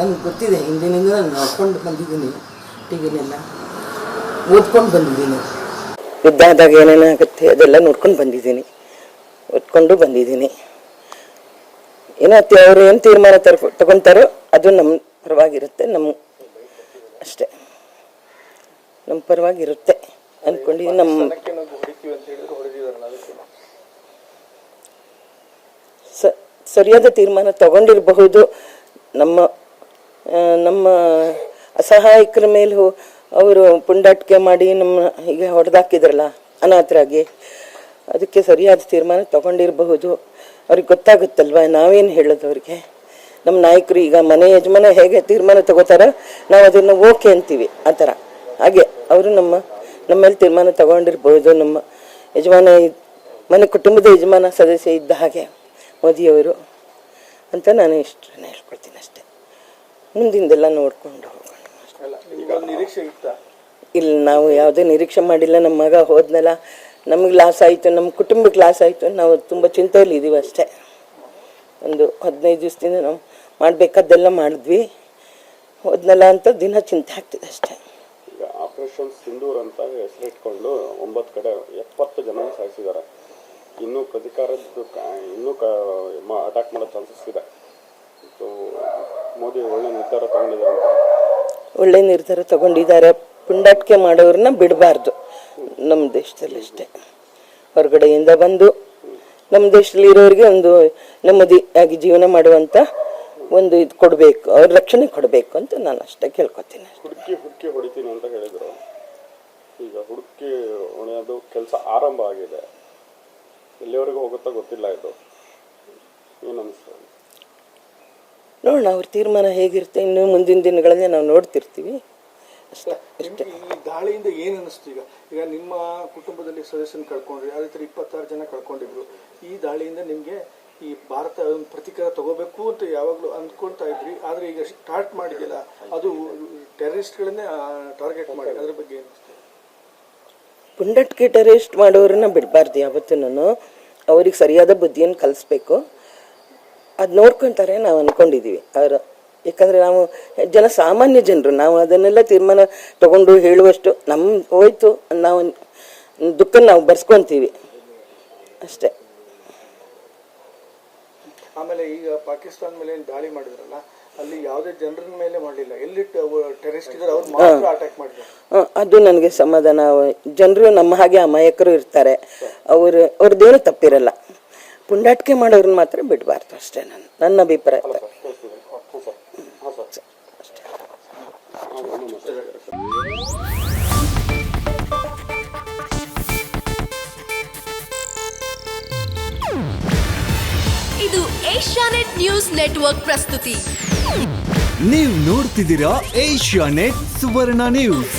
ನನಗೆ ಗೊತ್ತಿದೆ ಹಿಂದಿನಿಂದ ನಾನು ನೋಡ್ಕೊಂಡು ಬಂದಿದ್ದೀನಿ. ಟಿವಿನೆಲ್ಲ ಓದ್ಕೊಂಡು ಬಂದಿದ್ದೀನಿ. ಯುದ್ಧ ಆದಾಗ ಏನೇನಾಗುತ್ತೆ ಅದೆಲ್ಲ ನೋಡ್ಕೊಂಡು ಬಂದಿದ್ದೀನಿ. ಓದ್ಕೊಂಡು ಬಂದಿದ್ದೀನಿ. ಏನಾಗ್ತಿ ಅವರು ಏನು ತೀರ್ಮಾನ ತರ ತಗೊತಾರೋ ಅದು ನಮ್ಮ ಪರವಾಗಿರುತ್ತೆ ನಮ್ಮ ಅಷ್ಟೇ. ನಮ್ಮ ಪರವಾಗಿರುತ್ತೆ ಅಂದ್ಕೊಂಡಿದ್ದೀನಿ ನಮ್ಮ ಸ ಸರಿಯಾದ ತೀರ್ಮಾನ ತಗೊಂಡಿರಬಹುದು. ನಮ್ಮ ನಮ್ಮ ಅಸಹಾಯಕರ ಮೇಲೆ ಅವರು ಪುಂಡಾಟಿಕೆ ಮಾಡಿ ನಮ್ಮ ಹೀಗೆ ಹೊಡೆದಾಕಿದ್ರಲ್ಲ, ಅನಾಥರಾಗಿ, ಅದಕ್ಕೆ ಸರಿಯಾದ ತೀರ್ಮಾನ ತಗೊಂಡಿರಬಹುದು. ಅವ್ರಿಗೆ ಗೊತ್ತಾಗುತ್ತಲ್ವ, ನಾವೇನು ಹೇಳೋದು ಅವ್ರಿಗೆ? ನಮ್ಮ ನಾಯಕರು ಈಗ ಮನೆ ಯಜಮಾನ ಹೇಗೆ ತೀರ್ಮಾನ ತಗೋತಾರ, ನಾವು ಅದನ್ನು ಓಕೆ ಅಂತೀವಿ, ಆ ಥರ. ಹಾಗೆ ಅವರು ನಮ್ಮ ನಮ್ಮಲ್ಲಿ ಮೇಲೆ ತೀರ್ಮಾನ ತಗೊಂಡಿರ್ಬೋದು ನಮ್ಮ ಯಜಮಾನ ಮನೆ ಕುಟುಂಬದ ಯಜಮಾನ ಸದಸ್ಯ ಇದ್ದ ಹಾಗೆ, ಮೋದಿಯವರು. ಅಂತ ನಾನು ಇಷ್ಟನ್ನು ಹೇಳ್ಕೊಳ್ತೀನಿ ಅಷ್ಟೇ. ಮುಂದಿಂದೆಲ್ಲ ನೋಡ್ಕೊಂಡು ಹೋಗೋಣ. ನಿರೀಕ್ಷೆ ಇತ್ತ? ಇಲ್ಲಿ ನಾವು ಯಾವುದೇ ನಿರೀಕ್ಷೆ ಮಾಡಿಲ್ಲ. ನಮ್ಮ ಮಗ ಹೋದ್ನೆಲ್ಲ ನಮಗೆ ಲಾಸ್ ಆಯಿತು ನಮ್ಮ ಕುಟುಂಬಕ್ಕೆ ಲಾಸ್ ಆಯಿತು ನಾವು ತುಂಬ ಚಿಂತೆಯಲ್ಲಿ ಇದ್ದೀವಿ ಅಷ್ಟೇ. ಒಂದು ಹದಿನೈದು ದಿವಸದಿಂದ ನಾವು ಮಾಡಬೇಕಾದ್ದೆಲ್ಲ ಮಾಡಿದ್ವಿ. ಹೋದ್ನಲ್ಲ ಅಂತ ದಿನ ಚಿಂತೆ ಆಗ್ತಿದೆ ಅಷ್ಟೇ. ಈಗ ಆಪರೇಷನ್ ಸಿಂಧೂರ್ ಅಂತ ಹೆಸರಿಟ್ಕೊಂಡು ಒಂಬತ್ತು ಕಡೆ ಎಪ್ಪತ್ತು ಜನ ಸಾಯಿಸಿದ್ದಾರೆ. ಇನ್ನೂ ಪ್ರತಿಕಾರದ ಇನ್ನೂ ಅಟ್ಯಾಕ್ ಮಾಡೋ ಚಾನ್ಸಸ್ ಇದೆ. ಮೋದಿ ಒಳ್ಳೆ ನಿರ್ಧಾರ ತಗೊಂಡಿದ್ದಾರೆ ಒಳ್ಳೆ ನಿರ್ಧಾರ ತಗೊಂಡಿದ್ದಾರೆ. ಪುಂಡಾಟಿಕೆ ಮಾಡೋರನ್ನ ಬಿಡಬಾರ್ದು. ನಮ್ಮ ದೇಶದಲ್ಲಿ ಅಷ್ಟೇ. ಹೊರಗಡೆಯಿಂದ ಬಂದು ನಮ್ಮ ದೇಶದಲ್ಲಿ ಇರೋರಿಗೆ ಒಂದು ನೆಮ್ಮದಿಯಾಗಿ ಜೀವನ ಮಾಡುವಂಥ ಒಂದು ಇದು ಕೊಡಬೇಕು. ಅವ್ರ ರಕ್ಷಣೆ ಕೊಡಬೇಕು ಅಂತ ನಾನು ಅಷ್ಟೇ ಕೇಳ್ಕೊತೀನಿ. ಹುಡುಕಿ ಹುಡುಕಿ ಹೊಡಿತೀನಿ ಅಂತ ಹೇಳಿದರು. ಈಗ ಹುಡುಕಿ ಹೊಣೆಯೋದು ಕೆಲಸ ಆರಂಭ ಆಗಿದೆ. ಎಲ್ಲಿವರೆಗೂ ಹೋಗುತ್ತಾ ಗೊತ್ತಿಲ್ಲ ಇದು. ಏನು ಅನಿಸ್ತದೆ ನೋಡೋಣ ಅವ್ರ ತೀರ್ಮಾನ ಹೇಗಿರುತ್ತೆ ಇನ್ನು ಮುಂದಿನ ದಿನಗಳಲ್ಲಿ ನಾವು ನೋಡ್ತಿರ್ತೀವಿ. ಅಷ್ಟೇ ಅಷ್ಟೇ. ಈ ದಾಳಿಯಿಂದ ಏನು ಅನಿಸ್ತು ಈಗ? ಈಗ ನಿಮ್ಮ ಕುಟುಂಬದಲ್ಲಿ ಸದಸ್ಯನ ಕಳ್ಕೊಂಡ್ರಿ ಅದೇ ರೀತಿ ಇಪ್ಪತ್ತಾರು ಜನ ಕಳ್ಕೊಂಡಿದ್ರು ಈ ದಾಳಿಯಿಂದ ನಿಮಗೆ ಈ ಭಾರತ ಒಂದು ಪ್ರತಿಕಾರ ತಗೋಬೇಕು ಅಂತ ಯಾವಾಗಲೂ ಅಂದ್ಕೊಳ್ತಾ ಇದ್ರಿ ಆದ್ರೆ ಈಗ ಸ್ಟಾರ್ಟ್ ಮಾಡಿದಿಲ್ಲ ಅದು ಟೆರರಿಸ್ಟ್ಗಳನ್ನೇ ಟಾರ್ಗೆಟ್ ಮಾಡಿ ಅದ್ರ ಬಗ್ಗೆ ಏನು ಪುಂಡಟ್ಗೆ ಪುಂಡಟ್ಕೆ ಟೆರೆಸ್ಟ್ ಮಾಡೋರನ್ನ ಬಿಡಬಾರ್ದು ಯಾವತ್ತೂ ನಾನು ಅವ್ರಿಗೆ ಸರಿಯಾದ ಬುದ್ಧಿಯನ್ನು ಕಲಿಸ್ಬೇಕು. ಅದು ನೋಡ್ಕೊಂತಾರೆ ನಾವು ಅಂದ್ಕೊಂಡಿದ್ದೀವಿ ಅವರು ಯಾಕಂದರೆ ನಾವು ಜನ ಸಾಮಾನ್ಯ ಜನರು ನಾವು ಅದನ್ನೆಲ್ಲ ತೀರ್ಮಾನ ತಗೊಂಡು ಹೇಳುವಷ್ಟು ನಮ್ಮ ಹೋಯ್ತು ನಾವು ದುಃಖ ನಾವು ಬರ್ಸ್ಕೊತೀವಿ. ಅಷ್ಟೇ. ಆಮೇಲೆ ಈಗ ಪಾಕಿಸ್ತಾನ ಮೇಲೆ ದಾಳಿ ಮಾಡಿದ್ರಲ್ಲ ಅಲ್ಲಿ ಯಾವುದೇ ಜನರ ಮೇಲೆ ಮಾಡಲಿಲ್ಲ. ಎಲ್ಲಿ ಟೆರರಿಸ್ಟ್ ಇದ್ದಾರೆ ಅವ್ರು ಮಾತ್ರ ಅಟ್ಯಾಕ್ ಮಾಡಿದ್ರು. ಅದು ನನಗೆ ಸಮಾಧಾನ. ಜನರು ನಮ್ಮ ಹಾಗೆ ಅಮಾಯಕರು ಇರ್ತಾರೆ. ಅವರು ಅವ್ರದ್ದೇನು ತಪ್ಪಿರಲ್ಲ. ಪುಂಡಾಟಿಕೆ ಮಾಡೋರನ್ನ ಮಾತ್ರ ಬಿಡಬಾರ್ದು ಅಷ್ಟೇ ನನ್ನ ನನ್ನ ಅಭಿಪ್ರಾಯ. ಇದು ಏಷ್ಯಾನೆಟ್ ನ್ಯೂಸ್ ನೆಟ್ವರ್ಕ್ ಪ್ರಸ್ತುತಿ. ನೀವು ನೋಡ್ತಿದ್ದೀರಾ ಏಷ್ಯಾನೆಟ್ ಸುವರ್ಣ ನ್ಯೂಸ್.